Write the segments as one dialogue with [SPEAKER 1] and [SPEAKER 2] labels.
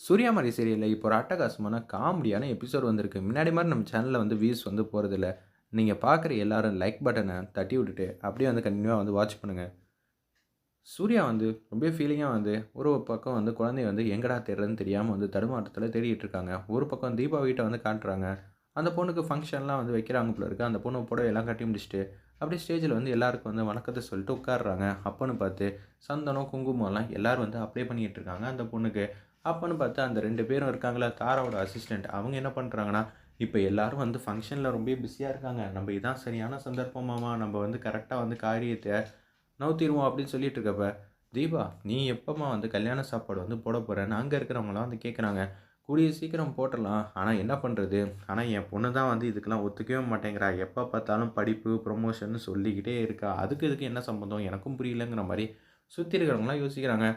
[SPEAKER 1] சூர்யா மாதிரி சீரியலில் இப்போ ஒரு அட்டகாசமான காமெடியான எபிசோட் வந்திருக்கு. முன்னாடி மாதிரி நம்ம சேனலில் வந்து வியூஸ் வந்து போகிறதில்ல நீங்கள் பார்க்குற எல்லாரும் லைக் பட்டனை தட்டி விட்டுட்டு அப்படியே வந்து கண்டினியூவாக வந்து வாட்ச் பண்ணுங்கள் சூர்யா வந்து ரொம்ப ஃபீலிங்காக வந்து ஒரு பக்கம் வந்து குழந்தைய வந்து எங்கடா தேடுறதுன்னு தெரியாமல் வந்து தடுமாற்றத்தில் தேடிட்டு இருக்காங்க. ஒரு பக்கம் தீபா வீட்டை வந்து காட்டுறாங்க. அந்த பொண்ணுக்கு ஃபங்க்ஷன்லாம் வந்து வைக்கிறாங்க போல இருக்குது அந்த பொண்ணு புடவை எல்லாம் கட்டி முடிச்சுட்டு அப்படியே ஸ்டேஜில் வந்து எல்லாருக்கும் வந்து வணக்கத்தை சொல்லிட்டு உட்காடுறாங்க அப்பன்னு பார்த்து சந்தனம் குங்குமம்லாம் எல்லோரும் வந்து அப்ளை பண்ணிகிட்டு இருக்காங்க. அந்த பொண்ணுக்கு அப்போன்னு பார்த்தா அந்த ரெண்டு பேரும் இருக்காங்களா தாராவோட அசிஸ்டண்ட் அவங்க என்ன பண்ணுறாங்கன்னா இப்போ எல்லோரும் வந்து ஃபங்க்ஷனில் ரொம்ப பிஸியாக இருக்காங்க. நம்ம இதான் சரியான சந்தர்ப்பமாமா நம்ம வந்து கரெக்டாக வந்து காரியத்தை நவுத்திடுவோம் அப்படின்னு சொல்லிட்டு இருக்கப்ப தீபா நீ எப்போம்மா வந்து கல்யாண சாப்பாடு வந்து போட போகிறேன்னு அங்கே இருக்கிறவங்களாம் வந்து கேட்குறாங்க கூடிய சீக்கிரம் போட்டுடலாம். ஆனால் என்ன பண்ணுறது ஆனால் என் பொண்ணு தான் வந்து இதுக்கெல்லாம் ஒத்துக்கவே மாட்டேங்கிறா. எப்போ பார்த்தாலும் படிப்பு ப்ரொமோஷன் சொல்லிக்கிட்டே இருக்கா. அதுக்கு இதுக்கு என்ன சம்மந்தம் எனக்கும் புரியலங்கிற மாதிரி சுற்றி இருக்கிறவங்களாம் யோசிக்கிறாங்க.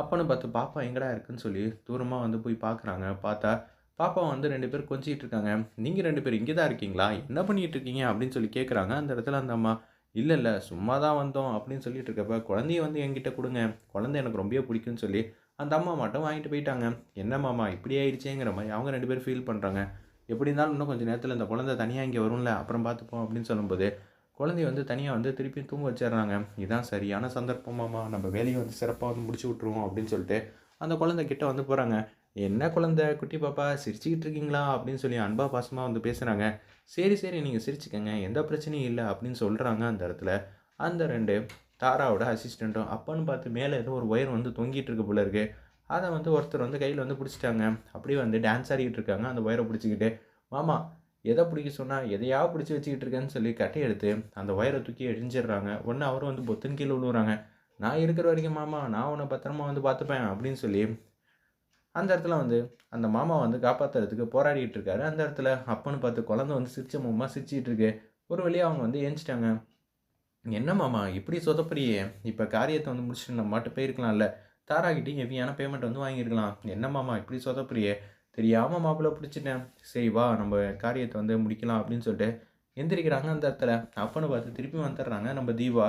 [SPEAKER 1] அப்பன்னு பார்த்து பாப்பா எங்கடா இருக்குன்னு சொல்லி தூரமாக வந்து போய் பார்க்குறாங்க பார்த்தா பாப்பா வந்து ரெண்டு பேர் கொஞ்சிக்கிட்டு இருக்காங்க. நீங்கள் ரெண்டு பேர் இங்கே தான் இருக்கீங்களா? என்ன பண்ணிகிட்டு இருக்கீங்க? அப்படின்னு சொல்லி கேட்குறாங்க அந்த இடத்துல அந்த அம்மா இல்லை இல்லை சும்மா தான் வந்தோம். அப்படின்னு சொல்லிட்டு இருக்கப்ப குழந்தைய வந்து என்கிட்ட கொடுங்க. குழந்தை எனக்கு ரொம்ப பிடிக்கும்னு சொல்லி அந்த அம்மா மட்டும் வாங்கிட்டு போயிட்டாங்க. என்ன மாமா இப்படி ஆயிடுச்சேங்கிற மாதிரி அவங்க ரெண்டு பேரும் ஃபீல் பண்ணுறாங்க எப்படி இருந்தாலும் இன்னும் கொஞ்சம் நேரத்தில் இந்த குழந்தை தனியாக இங்கே வரும்ல அப்புறம் பார்த்துப்போம். அப்படின்னு சொல்லும்போது குழந்தைய வந்து தனியாக வந்து திருப்பி தூங்க வச்சிடுறாங்க. இதுதான் சரியான சந்தர்ப்பமாம்மா நம்ம வேலையை வந்து சிறப்பாக வந்து முடிச்சு விட்ருவோம் அப்படின்னு சொல்லிட்டு அந்த குழந்தை கிட்ட வந்து போகிறாங்க என்ன குழந்தை குட்டி பாப்பா சிரிச்சுக்கிட்டு இருக்கீங்களா? அப்படின்னு சொல்லி அன்பா பாசமாக வந்து பேசுகிறாங்க சரி சரி நீங்கள் சிரிச்சுக்கங்க. எந்த பிரச்சனையும் இல்லை அப்படின்னு சொல்கிறாங்க அந்த இடத்துல. அந்த ரெண்டு தாராவோட அசிஸ்டண்ட்டும் அப்பான்னு பார்த்து மேலே ஏதோ ஒரு ஒயர் வந்து தொங்கிட்டு இருக்கு போல இருக்குது அதை வந்து ஒருத்தர் வந்து கையில் வந்து பிடிச்சிட்டாங்க. அப்படியே வந்து டான்ஸ் ஆடிக்கிட்டு இருக்காங்க. அந்த ஒயரை பிடிச்சிக்கிட்டு. மாமா எதை பிடிக்க சொன்னால் எதையாவது பிடிச்சி வச்சுக்கிட்டு இருக்கேன்னு சொல்லி கட்டி எடுத்து அந்த ஒயரை தூக்கி எழிஞ்சிடுறாங்க ஒன்று அவரும் வந்து பொத்துன்னு கீழே விழுவுறாங்க. நான் இருக்கிற வரைக்கும் மாமா நான் உன்னை பத்திரமா வந்து பார்த்துப்பேன் அப்படின்னு சொல்லி அந்த இடத்துல வந்து அந்த மாமா வந்து காப்பாற்றுறதுக்கு போராடிட்டு இருக்காரு. அந்த இடத்துல அப்பன்னு பார்த்து குழந்தை வந்து சிரிச்ச முகமாக சிரிச்சிட்டு இருக்கு. ஒரு வழியாக அவங்க வந்து ஏஞ்சிட்டாங்க. என்ன மாமா இப்படி சொதப்படியே இப்போ காரியத்தை வந்து முடிச்சுட்டு நம்ம மாட்டு போயிருக்கலாம்ல. தாராகிட்டையும் ஹெவியான பேமெண்ட் வந்து வாங்கியிருக்கலாம். என்ன மாமா இப்படி சொதப்பறியே? தெரியாமல் மாப்பிள்ளை பிடிச்சிட்டேன். சரி வா நம்ம காரியத்தை வந்து முடிக்கலாம் அப்படின்னு சொல்லிட்டு எந்திரிக்கிறாங்க அந்த இடத்துல. அப்பன்னு பார்த்து திருப்பி வந்துடுறாங்க நம்ம தீபா.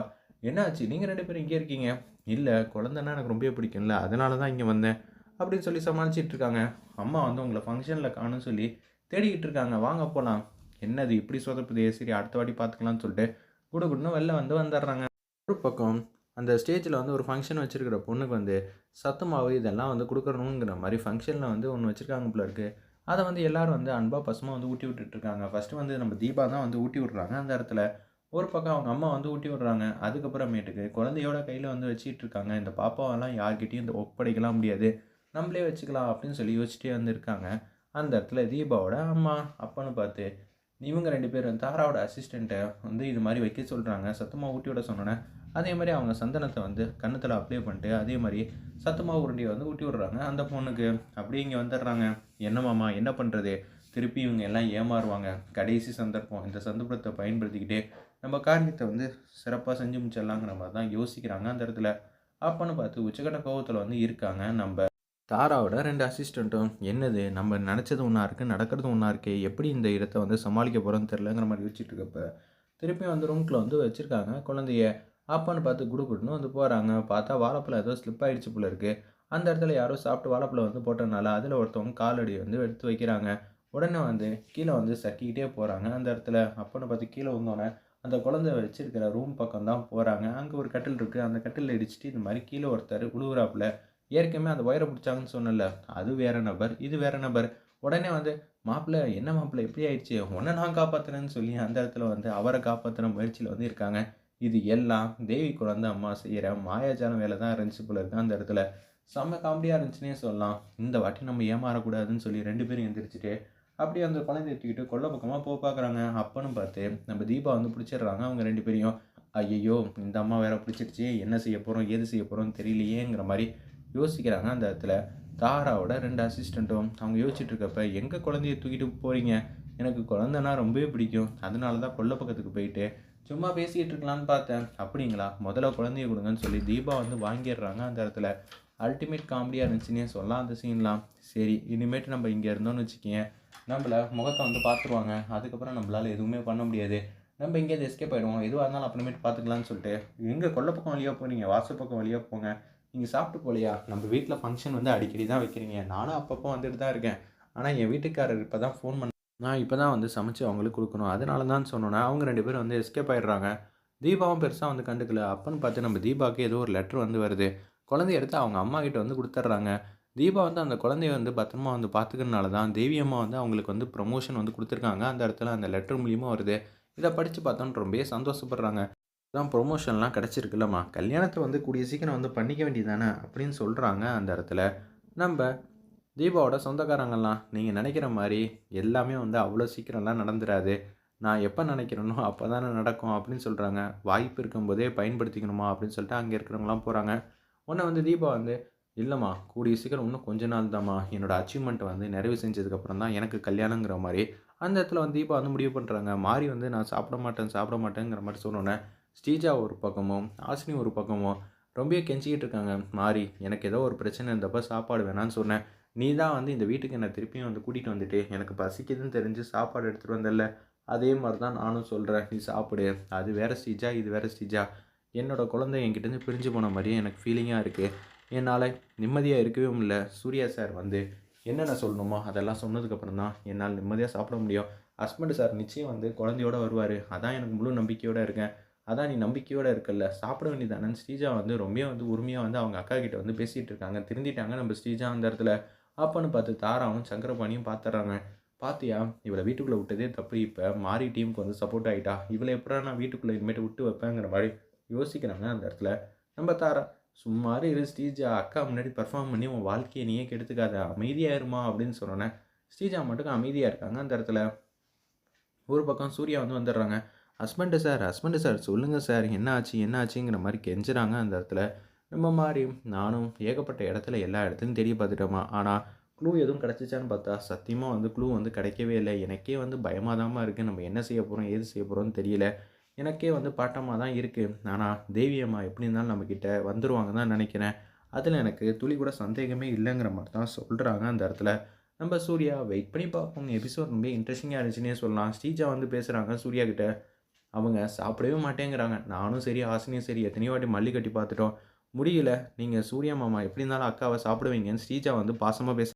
[SPEAKER 1] என்னாச்சு? நீங்கள் ரெண்டு பேரும் இங்கே இருக்கீங்க? இல்லை குழந்தைன்னா எனக்கு ரொம்ப பிடிக்கும்ல அதனால தான் இங்கே வந்தேன் அப்படின்னு சொல்லி சமாளிச்சிட்டு இருக்காங்க. அம்மா வந்து உங்களை ஃபங்க்ஷனில் காணும்னு சொல்லி தேடிக்கிட்டு இருக்காங்க. வாங்க போகலாம் என்னது இப்படி சொதப்புதே? சரி அடுத்த வாட்டி பார்த்துக்கலாம்னு சொல்லிட்டு குடு குடுன்னு வெளில வந்து வந்துடுறாங்க. ஒரு பக்கம் அந்த ஸ்டேஜில் வந்து ஒரு ஃபங்க்ஷன் வச்சுருக்கிற பொண்ணுக்கு வந்து சத்து மாவு இதெல்லாம் வந்து கொடுக்கணுங்கிற மாதிரி ஃபங்க்ஷனில் வந்து ஒன்று வச்சுருக்காங்க போல இருக்குது அதை வந்து எல்லோரும் வந்து அன்பாக பசுமாக வந்து ஊட்டி விட்டுட்ருக்காங்க ஃபஸ்ட்டு வந்து நம்ம தீபா தான் வந்து ஊட்டி விட்றாங்க அந்த இடத்துல. ஒரு பக்கம் அவங்க அம்மா வந்து ஊட்டி விட்றாங்க. அதுக்கப்புறமேட்டுக்கு குழந்தையோட கையில் வந்து வச்சிட்டு இருக்காங்க. இந்த பாப்பாவெல்லாம் யார்கிட்டையும் இந்த ஒப்படைக்கலாம் முடியாது. நம்மளே வச்சுக்கலாம் அப்படின்னு சொல்லி யோசிச்சிட்டே வந்துருக்காங்க அந்த இடத்துல தீபாவோட அம்மா அப்பன்னு பார்த்து இவங்க ரெண்டு பேரும் தாராவோட அசிஸ்டண்ட்டை வந்து இது மாதிரி வைக்க சொல்கிறாங்க சத்தமாக ஊட்டி விட சொன்னோன்னே அதே மாதிரி அவங்க சந்தனத்தை வந்து கன்னத்தில் அப்ளை பண்ணிட்டு அதே மாதிரி சத்தமாக உருண்டியை வந்து ஊட்டி விடுறாங்க. அந்த பொண்ணுக்கு அப்படியே இங்கே வந்துடுறாங்க. என்ன மாமா என்ன பண்ணுறது திருப்பி இவங்க எல்லாம் ஏமாறுவாங்க. கடைசி சந்தர்ப்பம். இந்த சந்தர்ப்பத்தை பயன்படுத்திக்கிட்டே நம்ம காரியத்தை வந்து சிறப்பாக செஞ்சு முடிச்சிடலாங்கிற மாதிரி தான் யோசிக்கிறாங்க அந்த இடத்துல. அப்பன்னு பார்த்து உச்சக்கட்ட கோபத்தில் வந்து இருக்காங்க. நம்ம தாராவோட ரெண்டு அசிஸ்டண்ட்டும் என்னது? நம்ம நினச்சது ஒன்றா இருக்குது நடக்கிறது ஒன்றா இருக்கே எப்படி இந்த இடத்த வந்து சமாளிக்க போகிறோன்னு தெரிலங்கிற மாதிரி யோசிச்சுட்டு இருக்கப்ப திருப்பி வந்து ரூம்குள்ளே வந்து வச்சுருக்காங்க. குழந்தைய அப்பன்னு பார்த்து குடு வந்து போகிறாங்க பார்த்தா வாழைப்பழம் ஏதோ ஸ்லிப் ஆகிடுச்சு போல இருக்குது அந்த இடத்துல யாரோ சாப்பிட்டு வாழைப்பழம் வந்து போட்டனால அதில் ஒருத்தவங்க காலடி வந்து எடுத்து வைக்கிறாங்க. உடனே வந்து கீழே வந்து சக்கிக்கிட்டே போகிறாங்க அந்த இடத்துல அப்பன்னு பார்த்து கீழே வந்தோடனே அந்த குழந்தை வச்சிருக்கிற ரூம் பக்கம் தான் போகிறாங்க அங்கே ஒரு கட்டில் இருக்குது அந்த கட்டில் இடிச்சிட்டு இந்த மாதிரி கீழே ஒருத்தர் உழுவுறாப்புல. ஏற்கனவே அந்த ஒயரை பிடிச்சாங்கன்னு சொன்னல அது வேற நபர் இது வேற நபர். உடனே வந்து மாப்பிள்ளை என்ன மாப்பிள்ளை? எப்படி ஆயிடுச்சு. உன்னை நான் காப்பாற்றுறேன்னு சொல்லி அந்த இடத்துல வந்து அவரை காப்பாற்றுற முயற்சியில் வந்து இருக்காங்க. இது எல்லாம் தேவி குழந்தை அம்மா செய்கிற மாயாஜாலம் வேலை தான் இருந்துச்சு போல இருக்கு. அந்த இடத்துல செம்ம காமெடியாக இருந்துச்சுன்னே சொல்லலாம். இந்த வாட்டி நம்ம ஏமாறக்கூடாதுன்னு சொல்லி ரெண்டு பேரும் எந்திரிச்சிட்டு அப்படியே அந்த குழந்தைய தூக்கிட்டு கொள்ள பக்கமாக போக பார்க்குறாங்க. அப்பன்னு பார்த்து நம்ம தீபா வந்து பிடிச்சிடுறாங்க அவங்க ரெண்டு பேரையும். ஐயையோ இந்த அம்மா வேற பிடிச்சிருச்சு என்ன செய்ய போகிறோம் ஏது செய்ய போகிறோம்னு தெரியலையேங்கிற மாதிரி யோசிக்கிறாங்க அந்த இடத்துல. தாராவோட ரெண்டு அசிஸ்டண்ட்டும் அவங்க யோசிச்சுட்டு இருக்கப்ப எங்கள் குழந்தைய தூக்கிட்டு போகிறீங்க எனக்கு குழந்தைனா ரொம்பவே பிடிக்கும். அதனால தான் கொல்லை பக்கத்துக்கு போயிட்டு சும்மா பேசிக்கிட்டு இருக்கலான்னு பார்த்தேன். அப்படிங்களா? முதல்ல குழந்தைய கொடுங்கன்னு சொல்லி தீபா வந்து வாங்கிடுறாங்க அந்த இடத்துல. அல்டிமேட் காமெடியாக இருந்துச்சுன்னே சொல்லலாம் அந்த சீன்லாம் சரி இனிமேட்டு நம்ம இங்கே இருந்தோம்னு வச்சுக்கோங்க நம்மளை முகத்தை வந்து பார்த்துருவாங்க. அதுக்கப்புறம் நம்மளால் எதுவுமே பண்ண முடியாது. நம்ம இங்கேருந்து எஸ்கேப் ஆகிடுவோம் எதுவாக இருந்தாலும் அப்புறமேட்டு பார்த்துக்கலான்னு சொல்லிட்டு எங்கே கொல்லை பக்கம் வழியாக போகிறீங்க வாசல் பக்கம் வழியாக போங்க. நீங்கள் சாப்பிட்டு போகலையா? நம்ம வீட்டில் ஃபங்க்ஷன் வந்து அடிக்கடி தான் வைக்கிறீங்க. நானும் அப்பப்போ வந்துட்டு தான் இருக்கேன். ஆனால் என் வீட்டுக்காரர் இப்போ தான் ஃபோன் பண்ண நான் இப்போ தான் வந்து சமைச்சு அவங்களுக்கு கொடுக்கணும். அதனால தான் சொன்னோன்னே அவங்க ரெண்டு பேரும் வந்து எஸ்கேப் ஆயிடுறாங்க. தீபாவும் பெருசாக வந்து கண்டுக்கல. அப்பன்னு பார்த்து நம்ம தீபாவுக்கு ஏதோ ஒரு லெட்ரு வந்து வருது. குழந்தைய எடுத்து அவங்க அம்மா கிட்ட வந்து கொடுத்துட்றாங்க. தீபா வந்து அந்த குழந்தைய வந்து பத்திரமா வந்து பார்த்துக்கிறனால தான் தேவி அம்மா வந்து அவங்களுக்கு வந்து ப்ரொமோஷன் வந்து கொடுத்துருக்காங்க. அந்த இடத்துல அந்த லெட்டர் மூலியமாக வருது. இதை படித்து பார்த்தோன்னு ரொம்பவே சந்தோஷப்படுறாங்க. தான் ப்ரொமோஷன்லாம் கிடச்சிருக்குல்லம்மா. கல்யாணத்தை வந்து கூடிய சீக்கிரம் வந்து பண்ணிக்க வேண்டியதானே அப்படின்னு சொல்கிறாங்க அந்த இடத்துல. நம்ம தீபாவோட சொந்தக்காரங்கள்லாம் நீங்கள் நினைக்கிற மாதிரி எல்லாமே வந்து அவ்வளோ சீக்கிரம்லாம் நடந்துடாது நான் எப்போ நினைக்கிறேனோ அப்போ தானே நடக்கும் அப்படின்னு சொல்கிறாங்க வாய்ப்பு இருக்கும்போதே பயன்படுத்திக்கணுமா அப்படின்னு சொல்லிட்டு அங்கே இருக்கிறவங்களாம் போகிறாங்க உடனே வந்து தீபா வந்து இல்லைம்மா கூடிய சீக்கிரம் இன்னும் கொஞ்ச நாள் தாம்மா என்னோடய அச்சீவ்மெண்ட்டை வந்து நிறைவு செஞ்சதுக்கப்புறம் தான் எனக்கு கல்யாணங்கிற மாதிரி. அந்த இடத்துல வந்து தீபா வந்து முடிவு பண்ணுறாங்க மாறி வந்து நான் சாப்பிட மாட்டேன் சாப்பிட மாட்டேங்கிற மாதிரி சொன்னோன்னே ஸ்ரீஜா ஒரு பக்கமும் ஆசினி ஒரு பக்கமும் ரொம்பவே கெஞ்சிக்கிட்டு இருக்காங்க. மாறி எனக்கு ஏதோ ஒரு பிரச்சனை இருந்தப்போ சாப்பாடு வேணான்னு சொன்னேன். நீ தான் வந்து இந்த வீட்டுக்கு என்னை திருப்பியும் வந்து கூட்டிகிட்டு வந்துட்டு எனக்கு பசிக்குதுன்னு தெரிஞ்சு சாப்பாடு எடுத்துகிட்டு வந்தல அதே மாதிரி தான் நானும் சொல்கிறேன் நீ சாப்பிடு. அது வேறு ஸ்டீஜா இது வேறு ஸ்டீஜா என்னோடய குழந்தை என்கிட்டருந்து பிரிஞ்சு போன மாதிரியே எனக்கு ஃபீலிங்காக இருக்குது என்னால் நிம்மதியாக இருக்கவே முடியல. சூர்யா சார் வந்து என்னென்ன சொல்லணுமோ அதெல்லாம் சொன்னதுக்கப்புறம் தான் என்னால் நிம்மதியாக சாப்பிட முடியும். ஹஸ்பண்ட் சார் நிச்சயம் வந்து குழந்தையோட வருவார். அதான் எனக்கு முழு நம்பிக்கையோடு இருக்கேன். அதான் நீ நம்பிக்கையோடு இருக்கல சாப்பிட வேண்டியதானு ஸ்ரீஜா வந்து ரொம்ப வந்து உரிமையாக வந்து அவங்க அக்கா கிட்ட வந்து பேசிகிட்டு இருக்காங்க. திருந்திட்டாங்க நம்ம ஸ்ரீஜா அந்த இடத்துல. அப்பன்னு பார்த்து தாராவும் சங்கரபாணியும் பார்த்துட்றாங்க பார்த்தியா இவளை வீட்டுக்குள்ளே விட்டதே தப்பு. இப்போ மாறி டீமுக்கு வந்து சப்போர்ட் ஆகிட்டா இவளை எப்படா நான் வீட்டுக்குள்ளே இனிமேட்டு விட்டு வைப்பேங்கிற மாதிரி யோசிக்கிறாங்க அந்த இடத்துல. நம்ம தாரா சும்மாரு இரு ஸ்ரீஜா. அக்கா முன்னாடி பர்ஃபார்ம் பண்ணி உன் வாழ்க்கையை நீயே கெடுத்துக்காத. அமைதியாயிருமா அப்படின்னு சொன்னோன்னே ஸ்ரீஜா மட்டும் அமைதியாக இருக்காங்க அந்த இடத்துல. ஒரு பக்கம் சூர்யா வந்து வந்துடுறாங்க. ஹஸ்பண்டு சார் ஹஸ்பண்டு சார் சொல்லுங்கள் சார். என்ன ஆச்சு என்ன ஆச்சுங்கிற மாதிரி கெஞ்சுறாங்க அந்த இடத்துல. நம்ம மாதிரி நானும் ஏகப்பட்ட இடத்துல எல்லா இடத்துலையும் தெரிய பார்த்துட்டோமா. ஆனால் க்ளூ எதுவும் கிடச்சிச்சான்னு பார்த்தா சத்தியமாக வந்து க்ளூ வந்து கிடைக்கவே இல்லை. எனக்கே வந்து பயமாக தான் இருக்குது நம்ம என்ன செய்ய போகிறோம் ஏது செய்ய போகிறோம்னு தெரியல. எனக்கே வந்து பாட்டமாக தான் இருக்குது ஆனால் தேவியம்மா எப்படி இருந்தாலும் நம்மக்கிட்ட வந்துடுவாங்க தான் நினைக்கிறேன். அதில் எனக்கு துளி கூட சந்தேகமே இல்லைங்கிற மாதிரி தான் சொல்கிறாங்க அந்த இடத்துல. நம்ம சூர்யா வெயிட் பண்ணி பார்ப்போம். எபிசோட் ரொம்ப இன்ட்ரெஸ்டிங்காக இருந்துச்சுன்னே சொல்லலாம். ஸ்ரீஜா வந்து பேசுகிறாங்க சூர்யா கிட்ட. அவங்க சாப்பிடவே மாட்டேங்கிறாங்க. நானும் சரி ஆசினியும் சரி எத்தனையோ வாட்டி மல்லி கட்டி பார்த்துட்டோம். முடியல. நீங்கள் சூர்யா மாமா எப்படி இருந்தாலும் அக்காவை சாப்பிடுவீங்கன்னு ஸ்ரீஜா வந்து பாசமாக பேச